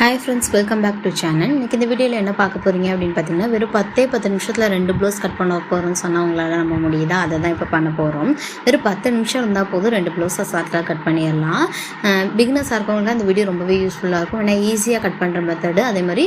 Hi friends welcome back to channel இன்றைக்கி இந்த வீடியோவில் என்ன பார்க்க போகிறீங்க அப்படின்னு பார்த்தீங்கன்னா வெறும் பத்தே பத்து நிமிஷத்தில் ரெண்டு ப்ளவுஸ் கட் பண்ண போகிறோம்னு சொன்னால் உங்களால் நம்ம முடியுதா? அதை தான் இப்போ பண்ண போகிறோம் வெறும் பத்து நிமிஷம் இருந்தால் போதும் ரெண்டு ப்ளவுஸை சார்ட்டாக கட் பண்ணிடலாம். பிகினஸாக இருக்கவங்களுக்கு அந்த வீடியோ ரொம்பவே யூஸ்ஃபுல்லாக இருக்கும். ஏன்னா ஈஸியாக கட் பண்ணுற மெத்தடு அதே மாதிரி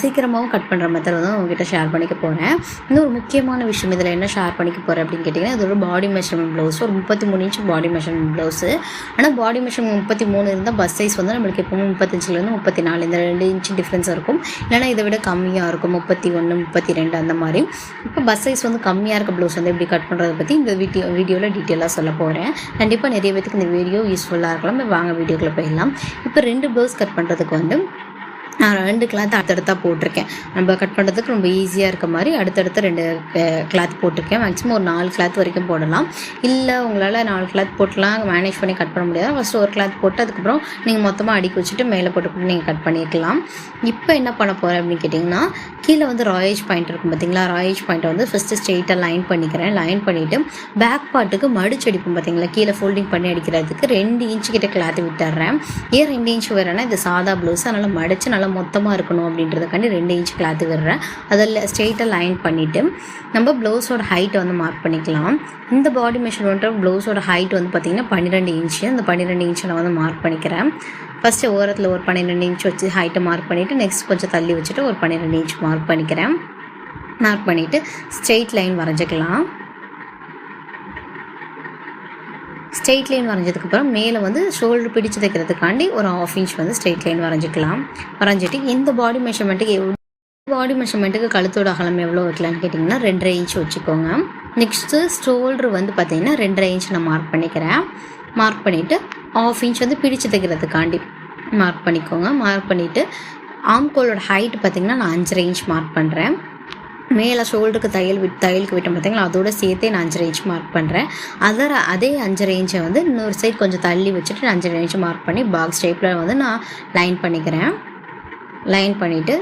சீக்கிரமாகவும் கட் பண்ணுற மெத்தட் தான் உங்ககிட்ட ஷேர் பண்ணிக்க போகிறேன் இன்னும் ஒரு முக்கியமான விஷயம் இதில் என்ன ஷேர் பண்ணிக்க போகிறேன் அப்படின்னு கேட்டிங்கன்னா இது ஒரு பாடி மெஷர்மெண்ட் ப்ளவுஸ் ஒரு முப்பத்தி மூணு இன்ச் பாடி மெஷர்மெண்ட் ப்ளவுஸு ஆனால் பாடி மெஷர்மெண்ட் முப்பத்தி மூணு இருந்தால் பஸ் சைஸ் வந்து நம்மளுக்கு எப்போவும் முப்பத்தஞ்சிலேருந்து முப்பத்தி நாலு இந்த ரெண்டு இன்ச் டிஃப்ரென்ஸ் இருக்கும். இல்லைனா இதை விட கம்மியாக இருக்கும். முப்பத்தி ஒன்று முப்பத்தி ரெண்டு அந்த மாதிரி. இப்போ பஸ் சைஸ் வந்து கம்மியாக இருக்க ப்ளவுஸ் வந்து எப்படி கட் பண்ணுறதை பற்றி இந்த வீடியோ வீடியோவில் டீட்டெயிலாக சொல்ல போகிறேன் கண்டிப்பாக நிறைய பேத்துக்கு இந்த வீடியோ யூஸ்ஃபுல்லாக இருக்கலாம். வாங்க வீடியோக்குள்ளே போயிடலாம். இப்போ ரெண்டு ப்ளவுஸ் கட் பண்ணுறதுக்கு வந்து நான் ரெண்டு கிளாத் அடுத்தடுத்தா போட்டிருக்கேன். நம்ம கட் பண்ணுறதுக்கு ரொம்ப ஈஸியாக இருக்க மாதிரி அடுத்தடுத்து ரெண்டு கிளாத் போட்டிருக்கேன். மேக்ஸிமம் ஒரு நாலு கிளாத் வரைக்கும் போடலாம். இல்லை உங்களால் நாலு கிளாத் போட்டுலாம் மேனேஜ் பண்ணி கட் பண்ண முடியாது. ஃபஸ்ட்டு ஒரு கிளாத் போட்டு அதுக்கப்புறம் நீங்கள் மொத்தமாக அடுக்கி வச்சுட்டு மேலே போட்டு நீங்கள் கட் பண்ணிக்கலாம் இப்போ என்ன பண்ண போகிறேன் அப்படின்னு கேட்டிங்கன்னா கீழே வந்து ராயேஜ் பாயிண்ட் இருக்கும் பார்த்தீங்களா ராயேஜ் பாயிண்ட்டை வந்து ஃபஸ்ட்டு ஸ்ட்ரெயிட்டாக லைன் பண்ணிக்கிறேன். லைன் பண்ணிவிட்டு பேக் பார்ட்டுக்கு மடிச்சு அடிப்போம் பார்த்தீங்களா கீழே ஃபோல்டிங் பண்ணி அடிக்கிறதுக்கு ரெண்டு இன்ச்சு கிட்ட கிளாத் விட்டுறேன். ஏன் ரெண்டு இன்ச்சு வரேன்னா இது சாதா ப்ளவுஸ் அதனால் மடித்து நல்லா மொத்தமாக இருக்கணும் அப்படின்றதுக்காண்டி ரெண்டு இன்ச் கிளாத்து விடுறேன். அதில் ஸ்ட்ரெயிட்டாக லைன் பண்ணிவிட்டு நம்ம ப்ளவுஸோட ஹைட்டை வந்து மார்க் பண்ணிக்கலாம். இந்த பாடி மெஷர்மெண்ட்டோட ப்ளவுஸோட ஹைட் வந்து பார்த்திங்கன்னா பன்னிரெண்டு இன்ச்சு அந்த பன்னிரெண்டு இன்ச்சை நான் வந்து மார்க் பண்ணிக்கிறேன். ஃபஸ்ட்டு ஓரத்தில் ஒரு பன்னிரெண்டு இன்ச் வச்சு ஹைட்டை மார்க் பண்ணிவிட்டு நெக்ஸ்ட் கொஞ்சம் தள்ளி வச்சுட்டு ஒரு பன்னிரெண்டு இன்ச் மார்க் பண்ணிக்கிறேன். மார்க் பண்ணிவிட்டு ஸ்ட்ரெயிட் லைன் வரைஞ்சிக்கலாம். ஸ்ட்ரெயிட் லைன் வரைஞ்சதுக்கப்புறம் மேலே வந்து ஷோல்டர் பிடிச்சு தைக்கிறதுக்காண்டி ஒரு ஆஃப் இன்ச் வந்து ஸ்ட்ரெயிட் லைன் வரைஞ்சிக்கலாம். வரைஞ்சிட்டு இந்த பாடி மெஷர்மெண்ட்டுக்கு எவ்வளோ பாடி மெஷர்மெண்ட்டுக்கு கழுத்தோட அகலம் எவ்வளோ வைக்கலான்னு கேட்டிங்கன்னா ரெண்டரை இன்ச் வச்சுக்கோங்க. நெக்ஸ்ட்டு ஷோல்டர் வந்து பார்த்திங்கன்னா ரெண்டரை இன்ச் நான் மார்க் பண்ணிக்கிறேன். மார்க் பண்ணிவிட்டு ஆஃப் இன்ச் வந்து பிடிச்சு தைக்கிறதுக்காண்டி மார்க் பண்ணிக்கோங்க. மார்க் பண்ணிவிட்டு ஆம்கோலோட ஹைட் பார்த்திங்கன்னா நான் அஞ்சரை இன்ச் மார்க் பண்ணுறேன் மேலே ஷோல்டருக்கு தையல் விட் தையலுக்கு விட்டோம் பார்த்தீங்களா அதோட சேர்த்தே நான் அஞ்சு ரேஞ்ச் மார்க் பண்ணுறேன் அதர் அதே அஞ்சு ரேஞ்சை வந்து இன்னொரு சைட் கொஞ்சம் தள்ளி வச்சுட்டு நான் அஞ்சரை ரேஞ்ச் மார்க் பண்ணி பாக்ஸ் டைப்பில் வந்து நான் லைன் பண்ணிக்கிறேன். லைன் பண்ணிவிட்டு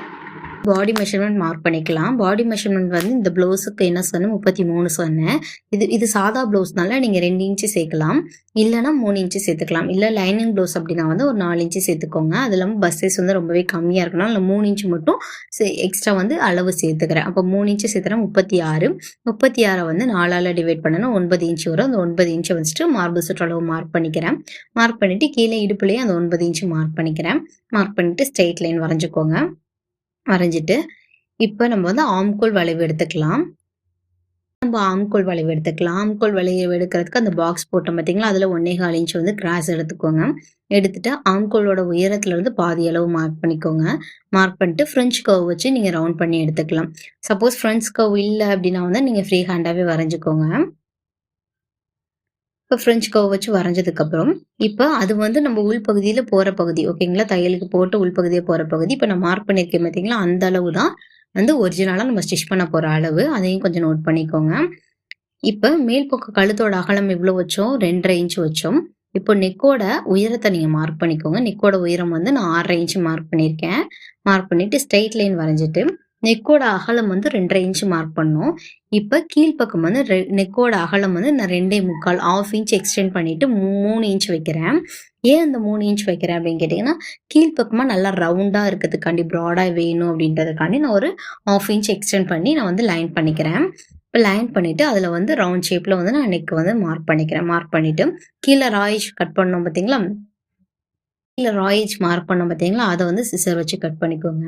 பாடி மெஷர்மெண்ட் மார்க் பண்ணிக்கலாம். பாடி மெஷர்மெண்ட் வந்து இந்த ப்ளவுஸுக்கு என்ன சொன்னேன்? முப்பத்தி மூணு சொன்னேன். இது இது சாதா ப்ளவுஸ்னால நீங்கள் ரெண்டு இன்ச்சு சேர்க்கலாம். இல்லைனா மூணு இன்ச்சு சேர்த்துக்கலாம். இல்லை லைனிங் ப்ளவுஸ் அப்படின்னா வந்து ஒரு நாலு இன்ச்சு சேர்த்துக்கோங்க. அது இல்லாமல் பஸ்ஸஸ் வந்து ரொம்பவே கம்மியாக இருக்கணும் இல்லை மூணு இன்ச்சு மட்டும் எக்ஸ்ட்ரா வந்து அளவு சேர்த்துக்கிறேன். அப்போ மூணு இன்ச்சு சேர்த்துறேன் முப்பத்தி ஆறு. முப்பத்தி ஆறை வந்து நாலால் டிவைட் பண்ணணும். ஒன்பது இன்ச்சு வரும். அந்த ஒன்பது இன்ச்சை வச்சுட்டு மார்பிள் சுற்றளவு மார்க் பண்ணிக்கிறேன். மார்க் பண்ணிவிட்டு கீழே இடுப்புலேயே அந்த ஒன்பது இன்ச்சு மார்க் பண்ணிக்கிறேன். மார்க் பண்ணிவிட்டு ஸ்ட்ரெயிட் லைன் வரைஞ்சிக்கோங்க. வரைஞ்சிட்டு இப்போ நம்ம வந்து ஆம்கோல் வளைவு எடுத்துக்கலாம். நம்ம ஆம்கோல் வளைவு எடுத்துக்கலாம். ஆம்கோல் வளைவு எடுக்கிறதுக்கு அந்த பாக்ஸ் போட்டோம் பார்த்தீங்களா அதில் ஒன்னே கால் இன்ச் வந்து கிராஸ் எடுத்துக்கோங்க. எடுத்துட்டு ஆம்கோலோட உயரத்துல இருந்து பாதி அளவு மார்க் பண்ணிக்கோங்க. மார்க் பண்ணிட்டு ஃப்ரெஞ்ச் கவ் வச்சு நீங்கள் ரவுண்ட் பண்ணி எடுத்துக்கலாம். சப்போஸ் ஃப்ரெண்ட்ஸ் கவ் இல்லை அப்படின்னா வந்து நீங்கள் ஃப்ரீ ஹேண்டாகவே வரைஞ்சிக்கோங்க. இப்போ ஃப்ரெஞ்ச் கவ் வச்சு வரைஞ்சதுக்கப்புறம் இப்போ அது வந்து நம்ம உள்பகுதியில் போகிற பகுதி ஓகேங்களா தையலுக்கு போட்டு உள்பகுதியை போகிற பகுதி. இப்போ நான் மார்க் பண்ணியிருக்கேன் பார்த்தீங்களா அந்த அளவு தான் வந்து ஒரிஜினலாக நம்ம ஸ்டிச் பண்ண போகிற அளவு. அதையும் கொஞ்சம் நோட் பண்ணிக்கோங்க. இப்போ மேல் பக்கம் கழுத்தோட அகலம் எவ்வளோ வச்சோம்? ரெண்டரை இன்ச் வச்சோம். இப்போ நெக்கோட உயரத்தை நீங்கள் மார்க் பண்ணிக்கோங்க. நெக்கோட உயரம் வந்து நான் ஆறரை இன்ச் மார்க் பண்ணியிருக்கேன் மார்க் பண்ணிவிட்டு ஸ்ட்ரெயிட் லைன் வரைஞ்சிட்டு நெக்கோட அகலம் வந்து ரெண்டரை இன்ச் மார்க் பண்ணோம். இப்போ கீழ்ப்பக்கம் வந்து ரெ நெக்கோட அகலம் வந்து நான் ரெண்டே முக்கால் ஆஃப் இன்ச் எக்ஸ்டெண்ட் பண்ணிட்டு மூணு இன்ச் வைக்கிறேன். ஏன் அந்த மூணு இன்ச் வைக்கிறேன் அப்படின்னு கேட்டிங்கன்னா கீழ்ப்பக்கமாக நல்லா ரவுண்டாக இருக்கிறதுக்காண்டி ப்ராடாக வேணும் அப்படின்றதுக்காண்டி நான் ஒரு ஆஃப் இன்ச் எக்ஸ்டெண்ட் பண்ணி நான் வந்து லைன் பண்ணிக்கிறேன். இப்போ லைன் பண்ணிவிட்டு அதில் வந்து ரவுண்ட் ஷேப்பில் வந்து நான் நெக் வந்து மார்க் பண்ணிக்கிறேன். மார்க் பண்ணிவிட்டு கீழே ராயிஷ் கட் பண்ணோம் பார்த்தீங்களா? இல்லை ராயேஜ் மார்க் பண்ண பார்த்தீங்களா அதை வந்து சிசர் வச்சு கட் பண்ணிக்கோங்க.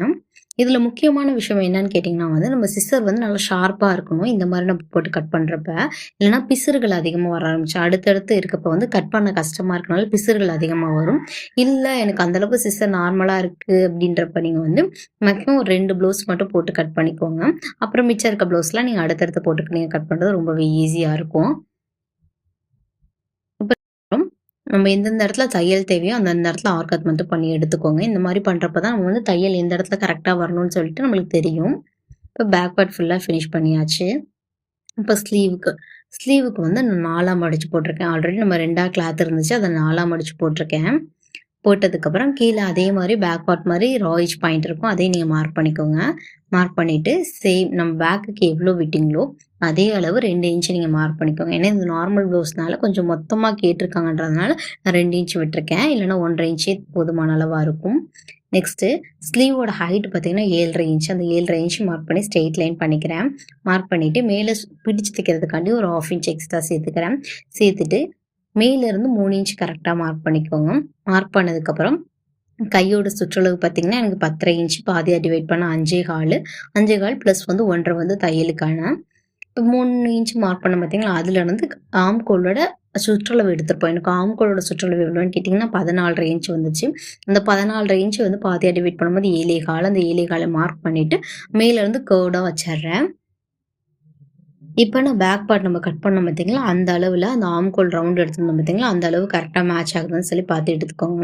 இதில் முக்கியமான விஷயம் என்னன்னு கேட்டிங்கன்னா வந்து நம்ம சிஸ்டர் வந்து நல்லா ஷார்ப்பாக இருக்கணும். இந்த மாதிரி நம்ம போட்டு கட் பண்ணுறப்ப இல்லைனா பிசுறுகள் அதிகமாக வர ஆரம்பிச்சு அடுத்தடுத்து இருக்கப்போ வந்து கட் பண்ண கஷ்டமாக இருக்கனால பிசுறுகள் அதிகமாக வரும். இல்லை எனக்கு அந்தளவுக்கு சிஸ்டர் நார்மலாக இருக்குது அப்படின்றப்ப நீங்கள் வந்து மேக்ஸிமம் ஒரு ரெண்டு ப்ளவுஸ் மட்டும் போட்டு கட் பண்ணிக்கோங்க. அப்புறம் மிச்சம் இருக்க ப்ளவுஸ்லாம் நீங்கள் அடுத்தடுத்து போட்டுக்கு நீங்கள் கட் பண்ணுறது ரொம்பவே ஈஸியாக இருக்கும். நம்ம எந்தெந்த இடத்துல தையல் தேவையோ அந்தந்த இடத்துல ஆர்கத் மட்டும் பண்ணி எடுத்துக்கோங்க. இந்த மாதிரி பண்ணுறப்ப தான் நம்ம வந்து தையல் எந்த இடத்துல கரெக்டாக வரணும்னு சொல்லிட்டு நம்மளுக்கு தெரியும். இப்போ பேக் பார்ட் ஃபுல்லாக ஃபினிஷ் பண்ணியாச்சு. இப்போ ஸ்லீவுக்கு ஸ்லீவுக்கு வந்து நான் நாலாக மடித்து போட்டிருக்கேன். ஆல்ரெடி நம்ம ரெண்டாக கிளாத் இருந்துச்சு. அதை நாலாக மடித்து போட்டிருக்கேன். போட்டதுக்கப்புறம் கீழே அதே மாதிரி பேக் பார்ட் மாதிரி ராயிச் பாயிண்ட் இருக்கும். அதையும் நீங்கள் மார்க் பண்ணிக்கோங்க. மார்க் பண்ணிவிட்டு சேம் நம்ம பேக்குக்கு எவ்வளோ விட்டிங்களோ அதே அளவு ரெண்டு இன்ச்சு நீங்கள் மார்க் பண்ணிக்கோங்க. ஏன்னா இந்த நார்மல் ப்ளவுஸ்னால கொஞ்சம் மொத்தமாக கேட்டிருக்காங்கன்றதுனால நான் ரெண்டு இன்ச்சு விட்டுருக்கேன். இல்லைன்னா ஒன்றரை இன்ச்சே போதுமான அளவாக இருக்கும். நெக்ஸ்ட்டு ஸ்லீவோட ஹைட் பார்த்தீங்கன்னா ஏழரை இன்ச் அந்த ஏழரை இன்ச் மார்க் பண்ணி ஸ்ட்ரெயிட் லைன் பண்ணிக்கிறேன். மார்க் பண்ணிவிட்டு மேலே பிடிச்சு தைக்கிறதுக்காண்டி ஒரு ஆஃப் இன்ச் எக்ஸ்ட்ரா சேர்த்துக்கிறேன். சேர்த்துட்டு மேலேருந்து மூணு இன்ச் கரெக்டாக மார்க் பண்ணிக்கோங்க. மார்க் பண்ணதுக்கப்புறம் கையோட சுற்றளவு பார்த்தீங்கன்னா எனக்கு பத்தரை இன்ச் பாதியாக டிவைட் பண்ண அஞ்சே கால். அஞ்சே கால் ப்ளஸ் வந்து ஒன்றரை வந்து தையலுக்கான. இப்போ மூணு இன்ச் மார்க் பண்ண பார்த்தீங்களா அதுலேருந்து ஆம்கோலோட சுற்றளவு எடுத்துருப்போம் எனக்கு ஆம்கோலோட சுற்றளவு எவ்வளோன்னு கேட்டிங்கன்னா பதினாலரை இன்ச் வந்துச்சு. அந்த பதினாலரை இன்ச் வந்து பாதியாக டிவைட் பண்ணும்போது ஏழே கால் அந்த ஏழே காலை மார்க் பண்ணிவிட்டு மேலேருந்து கேர்டாக வச்சிட்றேன். இப்போ நான் பேக் பார்ட் நம்ம கட் பண்ணோம் பார்த்தீங்களா அந்த அளவில் அந்த ஆம்கோல் ரவுண்ட் எடுத்துருந்தோம் பார்த்தீங்களா அந்த அளவு கரெக்டாக மேட்ச் ஆகுதுன்னு சொல்லி பார்த்து எடுத்துக்கோங்க.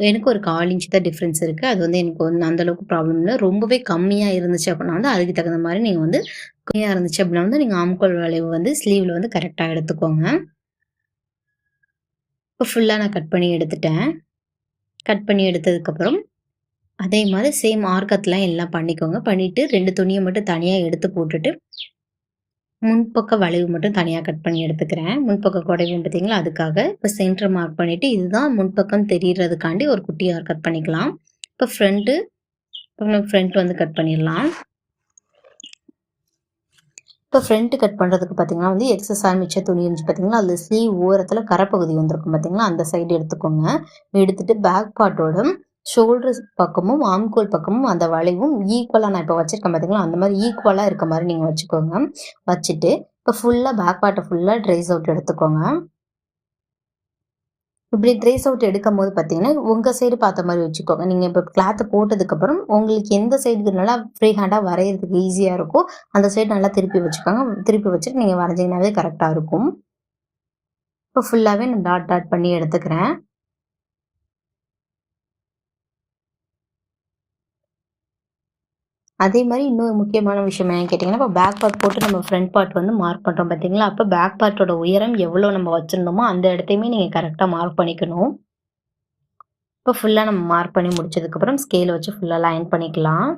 எனக்கு ஒரு கால் இன்ச் தான் டிஃப்ரென்ஸ் இருக்குது அது வந்து எனக்கு வந்து அந்தளவுக்கு ப்ராப்ளம் இல்லை. ரொம்பவே கம்மியாக இருந்துச்சு அப்படின்னா வந்து அதுக்கு தகுந்த மாதிரி நீங்கள் வந்து கம்மியாக இருந்துச்சு அப்படின்னா வந்து நீங்கள் ஆம்கோல் வளைவு வந்து ஸ்லீவில் வந்து கரெக்டாக எடுத்துக்கோங்க. இப்போ ஃபுல்லாக நான் கட் பண்ணி எடுத்துட்டேன். கட் பண்ணி எடுத்ததுக்கப்புறம் அதே மாதிரி சேம் ஆர்க்கத்தெலாம் எல்லாம் பண்ணிக்கோங்க. பண்ணிவிட்டு ரெண்டு துணியை மட்டும் தனியாக எடுத்து போட்டுட்டு முன்பக்க வளைவு மட்டும் தனியாக கட் பண்ணி எடுத்துக்கிறேன். முன்பக்க குடைவும் பார்த்தீங்களா? அதுக்காக இப்போ சென்டர் மார்க் பண்ணிவிட்டு இதுதான் முன்பக்கம் தெரிகிறதுக்காண்டி ஒரு குட்டியாக கட் பண்ணிக்கலாம். இப்போ ஃப்ரண்ட்டு ஃப்ரண்ட் வந்து கட் பண்ணிடலாம். இப்போ ஃப்ரண்ட்டு கட் பண்ணுறதுக்கு பார்த்தீங்கன்னா வந்து எக்ஸஸாக மிச்ச துணி இருந்துச்சு பார்த்தீங்களா? அதில் ஸ்லீவ் ஓரத்தில் கரைப்பகுதி வந்திருக்கும் பார்த்தீங்களா? அந்த சைடு எடுத்துக்கோங்க. எடுத்துகிட்டு பேக் பார்ட்டோட ஷோல்டர்ஸ் பக்கமும் ஆம்கோல் பக்கமும் அந்த வளைவும் ஈக்குவலாக நான் இப்போ வச்சுருக்கேன் பார்த்தீங்களா அந்த மாதிரி ஈக்குவலாக இருக்க மாதிரி நீங்கள் வச்சுக்கோங்க. வச்சுட்டு இப்போ ஃபுல்லாக பேக் பார்ட்டை ஃபுல்லாக ட்ரேஸ் அவுட் எடுத்துக்கோங்க. இப்படி ட்ரேஸ் அவுட் எடுக்கும் போது பார்த்தீங்கன்னா உங்கள் சைடு பார்த்த மாதிரி வச்சுக்கோங்க. நீங்கள் இப்போ கிளாத்தை போட்டதுக்கப்புறம் உங்களுக்கு எந்த சைடுக்கு நல்லா ஃப்ரீ ஹேண்டாக வரைகிறதுக்கு ஈஸியாக இருக்கோ அந்த சைடு நல்லா திருப்பி வச்சுக்கோங்க. திருப்பி வச்சுட்டு நீங்கள் வரைஞ்சிங்கனாவே கரெக்டாக இருக்கும். இப்போ ஃபுல்லாகவே நான் டாட் டாட் பண்ணி எடுத்துக்கிறேன். அதே மாதிரி இன்னொரு முக்கியமான விஷயம் என்னன்னு கேட்டிங்கன்னா இப்போ பேக் பார்ட் போட்டு நம்ம ஃப்ரண்ட் பார்ட் வந்து மார்க் பண்ணுறோம் பார்த்தீங்களா அப்போ பேக் பார்ட்டோட உயரம் எவ்வளோ நம்ம வச்சுருந்தோமோ அந்த இடத்தையுமே நீங்கள் கரெக்டாக மார்க் பண்ணிக்கணும். இப்போ ஃபுல்லாக நம்ம மார்க் பண்ணி முடிச்சதுக்கப்புறம் ஸ்கேல் வச்சு ஃபுல்லாக லைன் பண்ணிக்கலாம்.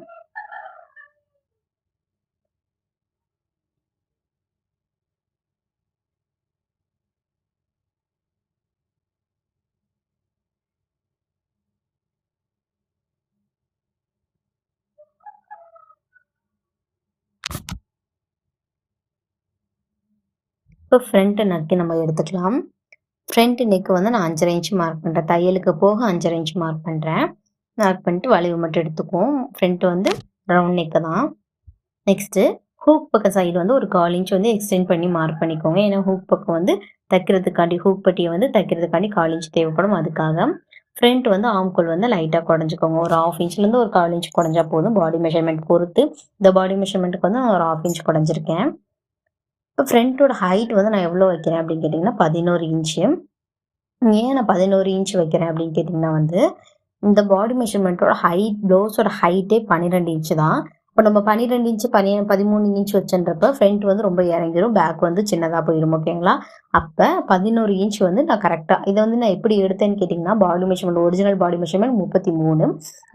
இப்போ ஃப்ரண்ட்டு நெக்கு நம்ம எடுத்துக்கலாம். ஃப்ரண்ட் நெக்கு வந்து நான் அஞ்சரை இன்ச்சு மார்க் பண்ணுறேன் தையலுக்கு போக அஞ்சரை இன்ச்சு மார்க் பண்ணுறேன் மார்க் பண்ணிட்டு வளைவு மட்டும் எடுத்துக்குவோம். ஃப்ரண்ட்டு வந்து ரவுண்ட் நெக்கு தான். நெக்ஸ்ட்டு ஹூக் பக்கம் சைடு வந்து ஒரு கால் இன்ச் வந்து எக்ஸ்டெண்ட் பண்ணி மார்க் பண்ணிக்கோங்க. ஏன்னா ஹூக் பக்கம் வந்து தைக்கிறதுக்காண்டி ஹூக் பட்டியை வந்து தைக்கிறதுக்காண்டி கால் இன்ச் தேவைப்படும் அதுக்காக. ஃப்ரண்ட் வந்து ஆம்கோல் வந்து லைட்டாக குடஞ்சிக்கோங்க. ஒரு ஆஃப் இன்ச்லேருந்து ஒரு கால் இன்ச் குடஞ்சா போதும். பாடி மெஷர்மெண்ட் பொறுத்து இந்த பாடி மெஷர்மெண்ட்டுக்கு வந்து நான் ஒரு ஆஃப் இன்ச் குடஞ்சிருக்கேன். இப்போ ஃப்ரண்ட்டோட ஹைட் வந்து நான் எவ்வளோ வைக்கிறேன் அப்படின்னு கேட்டிங்கன்னா பதினோரு இன்ச்சு. ஏன் நான் பதினோரு இன்ச் வைக்கிறேன் அப்படின்னு கேட்டிங்கன்னா வந்து இந்த பாடி மெஷர்மெண்ட்டோட ஹைட் ப்ளவுஸோட ஹைட்டே பன்னிரெண்டு இன்ச்சு தான். இப்போ நம்ம பன்னிரெண்டு இன்ச்சு பனி பதிமூணு இன்ச் வச்சுன்றப்ப ஃப்ரண்ட் வந்து ரொம்ப இறங்கிடும் பேக் வந்து சின்னதாக போயிடும் ஓகேங்களா அப்போ பதினோரு இன்ச் வந்து நான் கரெக்டாக இதை வந்து நான் எப்படி எடுத்தேன்னு கேட்டிங்கன்னா body measurement original body measurement முப்பத்தி மூணு.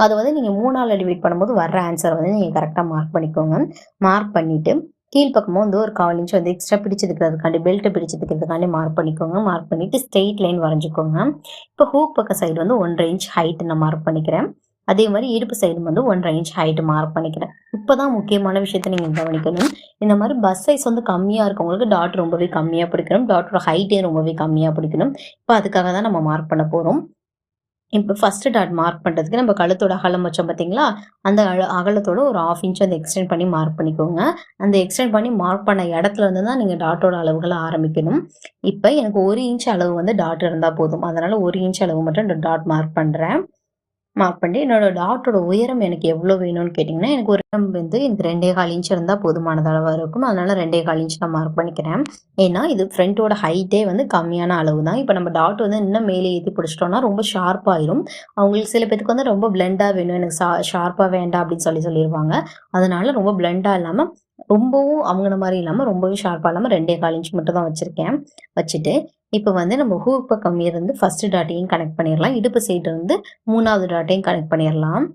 அதை வந்து நீங்கள் மூணால் டிவைட் பண்ணும்போது வர்ற ஆன்சரை வந்து நீங்கள் கரெக்டாக மார்க் பண்ணிக்கோங்க. மார்க் பண்ணிவிட்டு கீழ்ப்பக்கமும் வந்து ஒரு கால் இன்ச் வந்து எக்ஸ்ட்ரா பிடிச்சதுக்கிறதுக்காண்டி பெல்ட்டை பிடிச்சதுக்கிறதுக்காண்டி மார்க் பண்ணிக்கோங்க. மார்க் பண்ணிவிட்டு ஸ்ட்ரெயிட் லைன் வரைஞ்சிக்கோங்க. இப்போ ஹூக் பக்க சைடு வந்து ஒன்றரை இன்ச் ஹைட்டு நான் மார்க் பண்ணிக்கிறேன். அதே மாதிரி இடுப்பு சைடு வந்து ஒன்றரை இன்ச் ஹைட்டு மார்க் பண்ணிக்கிறேன். இப்போ தான் முக்கியமான விஷயத்த நீங்கள் கவனிக்கணும். இந்த மாதிரி பஸ் சைஸ் வந்து கம்மியாக இருக்கவங்களுக்கு டாட் ரொம்பவே கம்மியாக பிடிக்கணும். டாட்டோட ஹைட்டே ரொம்பவே கம்மியாக பிடிக்கணும். இப்போ அதுக்காக தான் நம்ம மார்க் பண்ண போகிறோம் இப்போ ஃபஸ்ட்டு டாட் மார்க் பண்ணுறதுக்கு நம்ம கழுத்தோட அகலம் வச்சோம் பார்த்தீங்களா அந்த அழ அகலத்தோட ஒரு ஆஃப் இன்ச் அந்த எக்ஸ்டெண்ட் பண்ணி மார்க் பண்ணிக்கோங்க. அந்த எக்ஸ்டெண்ட் பண்ணி மார்க் பண்ண இடத்துல இருந்து தான் நீங்கள் டாட்டோட அளவுகளை ஆரம்பிக்கணும். இப்போ எனக்கு ஒரு இன்ச் அளவு வந்து டாட் இருந்தால் போதும். அதனால் ஒரு இன்ச் அளவு மட்டும் டாட் மார்க் பண்ணுறேன் மார்க் பண்ணி என்னோட டாட்டோட உயரம் எனக்கு எவ்வளோ வேணும்னு கேட்டிங்கன்னா எனக்கு ஒரு வந்து எனக்கு ரெண்டே கால் இன்ச் இருந்தால் போதுமானது அளவாக இருக்கும். அதனால் ரெண்டே கால் இன்ச் நான் மார்க் பண்ணிக்கிறேன். ஏன்னா இது ஃப்ரண்ட்டோட ஹைட்டே வந்து கம்மியான அளவு தான் இப்போ நம்ம டாட் வந்து இன்னும் மேலே ஏற்றி பிடிச்சிட்டோம்னா ரொம்ப ஷார்ப்பாயிரும் அவங்களுக்கு சில பேருக்கு வந்து ரொம்ப பிளெண்டாக வேணும். எனக்கு ஷார்ப்பாக வேண்டாம் அப்படின்னு சொல்லி சொல்லிடுவாங்க அதனால ரொம்ப பிளெண்டாக இல்லாமல் ரொம்பவும் அவங்கள மாதிரி இல்லாமல் ரொம்பவே ஷார்ப்பாக இல்லாமல் ரெண்டே கால் இன்ச் மட்டும் தான் வச்சுருக்கேன். வச்சுட்டு இப்போ வந்து நம்ம ஹூக் பக்கம் இருந்து ஃபஸ்ட்டு டாட்டையும் கனெக்ட் பண்ணிடலாம் இடுப்பு சைடு இருந்து மூணாவது டாட்டையும் கனெக்ட் பண்ணிடலாம்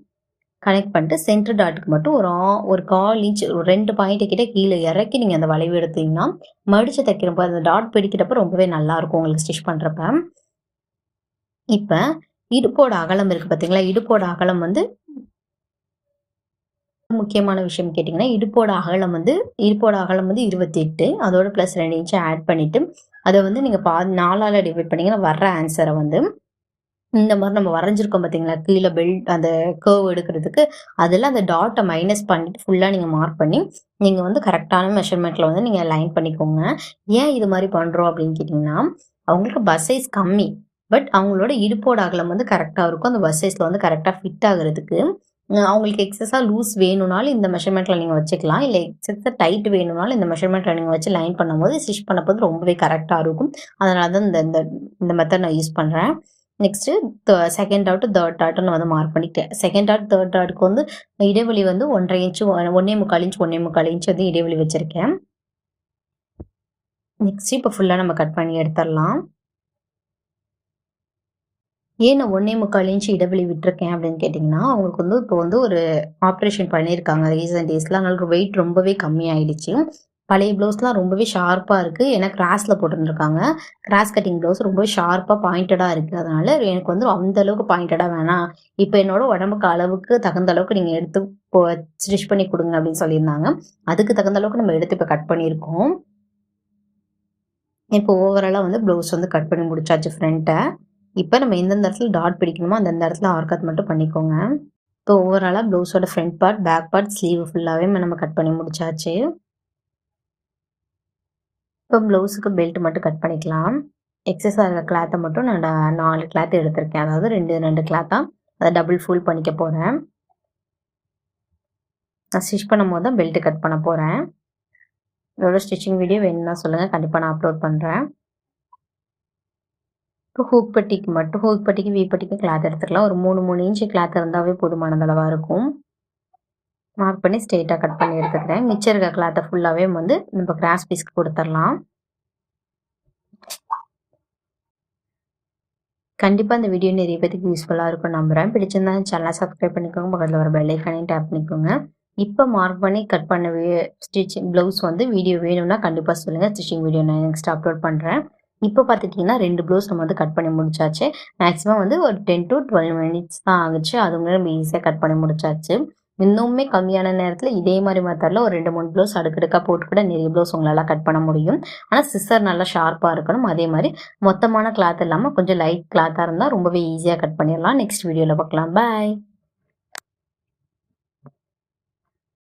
கனெக்ட் பண்ணிட்டு சென்டர் டாட்டுக்கு மட்டும் ஒரு ஆ ஒரு கால் இன்ச் ஒரு ரெண்டு பாயிண்ட் கிட்ட கீழே இறக்கி நீங்கள் அந்த வளைவு எடுத்தீங்கன்னா மடித்து தைக்கிறப்போ அந்த டாட் பிடிக்கிறப்ப ரொம்பவே நல்லாயிருக்கும் உங்களுக்கு ஸ்டிச் பண்ணுறப்ப இப்போ இடுப்போட அகலம் இருக்குது பார்த்தீங்களா இடுப்போட அகலம் வந்து முக்கியமான விஷயம் கேட்டிங்கன்னா இடுப்போட அகலம் வந்து இடுப்போட அகலம் வந்து இருபத்தி எட்டு அதோட ப்ளஸ் ரெண்டு இன்ச்சு ஆட் பண்ணிவிட்டு அதை வந்து நீங்கள் பா நாலால் டிவைட் பண்ணிங்கன்னா வர்ற ஆன்சரை வந்து இந்த மாதிரி நம்ம வரைஞ்சிருக்கோம் பார்த்தீங்களா கீழே பெல்ட் அந்த கேர்வ் எடுக்கிறதுக்கு அதில் அந்த டாட்டை மைனஸ் பண்ணிட்டு ஃபுல்லாக நீங்கள் மார்க் பண்ணி நீங்கள் வந்து கரெக்டான மெஷர்மெண்ட்டில் வந்து நீங்கள் லைன் பண்ணிக்கோங்க. ஏன் இது மாதிரி பண்ணுறோம் அப்படின்னு கேட்டிங்கன்னா அவங்களுக்கு பஸ் சைஸ் கம்மி பட் அவங்களோட இடுப்போட அகலம் வந்து கரெக்டாக இருக்கும். அந்த பஸ் சைஸில் வந்து கரெக்டாக ஃபிட் ஆகுறதுக்கு அவங்களுக்கு எக்ஸஸாக லூஸ் வேணும்னாலும் இந்த மெஷர்மெண்ட்டில் நீங்கள் வச்சுக்கலாம். இல்லை எக்ஸஸாக டைட் வேணும்னாலும் இந்த மெஷர்மெண்ட்டில் நீங்கள் வச்சு லைன் பண்ணும்போது ஸ்டிச் பண்ணப்போது ரொம்பவே கரெக்டாக இருக்கும். அதனால தான் இந்த இந்த இந்த மெத்தட் நான் யூஸ் பண்ணுறேன் next second dot third dot நான் வந்து மார்க் பண்ணிக்கிட்டேன். செகண்ட் டாட் தேர்ட் டாட்டுக்கு வந்து இடைவெளி வந்து ஒன்றரை இன்ச்சு ஒன்றே முக்கால் இன்ச் ஒன்றே முக்கால் இன்ச் வந்து இடைவெளி வச்சுருக்கேன். நெக்ஸ்ட் இப்போ ஃபுல்லாக நம்ம கட் பண்ணி எடுத்துடலாம். ஏன் நான் ஒன்னே முக்கால் இன்ச்சு இடைவெளி விட்டுருக்கேன் அப்படின்னு கேட்டிங்கன்னா அவங்களுக்கு வந்து இப்போ வந்து ஒரு ஆப்ரேஷன் பண்ணியிருக்காங்க. ரீசன்ட் டேஸில் அவங்களுக்கு வெயிட் ரொம்பவே கம்மியாயிடுச்சு. பழைய ப்ளவுஸ்லாம் ரொம்பவே ஷார்ப்பாக இருக்குது ஏன்னா கிராஸில் போட்டுருந்துருக்காங்க. கிராஸ் கட்டிங் ப்ளவுஸ் ரொம்ப ஷார்ப்பாக பாயிண்டடாக இருக்குது அதனால் எனக்கு வந்து அந்த அளவுக்கு பாயிண்டடாக வேணாம். இப்போ என்னோட உடம்புக்கு அளவுக்கு தகுந்த அளவுக்கு நீங்கள் எடுத்து போ ஸ்டிச் பண்ணி கொடுங்க அப்படின்னு சொல்லியிருந்தாங்க. அதுக்கு தகுந்த அளவுக்கு நம்ம எடுத்து இப்போ கட் பண்ணியிருக்கோம். இப்போ ஓவராலாக வந்து ப்ளவுஸ் வந்து கட் பண்ணி முடிச்சாச்சு ஃப்ரண்ட்டை இப்போ நம்ம எந்தெந்த இடத்துல டாட் பிடிக்கணுமோ அந்தந்த இடத்துல ஆர்கட் மட்டும் பண்ணிக்கோங்க. இப்போ ஓவராலாக ப்ளவுஸோட front part back part sleeve ஃபுல்லாகவே நம்ம கட் பண்ணி முடிச்சாச்சு. இப்போ ப்ளவுஸுக்கு பெல்ட் மட்டும் கட் பண்ணிக்கலாம். எக்ஸஸ் ஆகிற கிளாத்தை மட்டும் நான் நாலு கிளாத் எடுத்திருக்கேன். அதாவது ரெண்டு ரெண்டு கிளாத்தாக அதை டபுள் ஃபுல் பண்ணிக்க போகிறேன் நான் ஸ்டிச் பண்ணும் போது தான் பெல்ட்டு கட் பண்ண போகிறேன் இதோட ஸ்டிச்சிங் வீடியோ வேணும்னா சொல்லுங்கள் கண்டிப்பாக நான் அப்லோட் பண்ணுறேன் இப்போ ஹூக் பட்டிக்கு மட்டும் ஹூக் பட்டிக்கு வீ பட்டிக்கு கிளாத் எடுத்துக்கலாம். ஒரு மூணு மூணு இன்ச்சு கிளாத் இருந்தாவே போதுமான அளவாக இருக்கும். மார்க் பண்ணி ஸ்ட்ரெயிட்டாக கட் பண்ணி எடுத்துக்கிறேன். மிச்சம் இருக்க கிளாத்தை ஃபுல்லாகவே வந்து நம்ம கிராஸ் பீஸ்க்கு கொடுத்துடலாம். கண்டிப்பாக இந்த வீடியோ நிறைய பேருக்கு யூஸ்ஃபுல்லாக இருக்கும் நம்புகிறேன் பிடிச்சிருந்தா சேனலாக சப்ஸ்கிரைப் பண்ணிக்கோங்க. பக்கத்தில் வர பெல்லைக்கானையும் டேப் பண்ணிக்கோங்க. இப்போ மார்க் பண்ணி கட் பண்ண ஸ்டிச்சிங் ப்ளவுஸ் வந்து வீடியோ வேணும்னா கண்டிப்பாக சொல்லுங்கள் ஸ்டிச்சிங் வீடியோ நான் நெக்ஸ்ட் அப்லோட் பண்ணுறேன் இப்போ பார்த்துட்டிங்கன்னா ரெண்டு ப்ளவுஸ் நம்ம வந்து கட் பண்ணி முடிச்சாச்சு. மேக்ஸிமம் வந்து ஒரு டென் டு டுவெல் மினிட்ஸ் தான் ஆகுச்சு. அதுவுமே நம்ம ஈஸியாக கட் பண்ணி முடிச்சாச்சு. இன்னுமே கம்மியான நேரத்தில் இதே மாதிரி மெத்தடில் ஒரு ரெண்டு மூணு ப்ளவுஸ் அடுக்கடுக்காக போட்டு கூட நிறைய ப்ளவுஸ் உங்களால் கட் பண்ண முடியும். ஆனால் சிஸ்டர் நல்லா ஷார்ப்பாக இருக்கணும். அதே மாதிரி மொத்தமான கிளாத் இல்லாமல் கொஞ்சம் லைட் கிளாத்தாக இருந்தால் ரொம்பவே ஈஸியாக கட் பண்ணிடலாம். நெக்ஸ்ட் வீடியோவில் பார்க்கலாம் பாய்